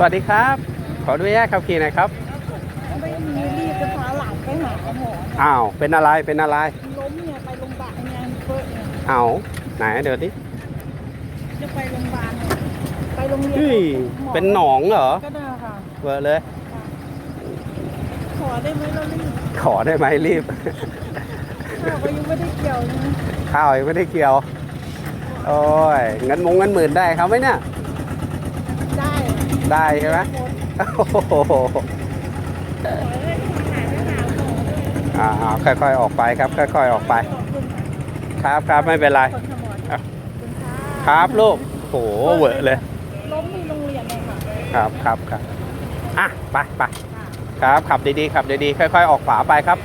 วัสดีครับ ขออนุญาตขับขี่หน่อยครับ ไม่มีรีบจะพาหลานไปหาหมออ้าว เป็นอะไร เป็นอะไร ล้มเนี่ยไปโรงพยาบาลงานเปิดเนี่ยอ้าวไหนเดี๋ยวดิจะไปโรงพยาบาลไปโรงเรียนเฮ้ยมเป็นหนองเหรอก็ได้ค่ะเบอร์เลย ขอได้ไหมเรารีบขอได้ไหมรีบ ข้าวก็ยังไม่ได้เกี่ยวเลยนะข้าวยังไม่ได้เกี่ยว โอ้ยเงินมงเงินหมื่นได้เขาไหมเนี่ยได้ ได้ใช่ไหมโอ้โหอ่าค่อยๆออกไปครับ ค่อย ๆออกไป ครับครับไม่เป็นไร ครับลูกโหเวอะเลยล้มที่โรงเรียนเลยค่ะครับครับครับอะไปไปครับขับดีๆขับดีๆค่อย ๆ ออกขวาไปครับ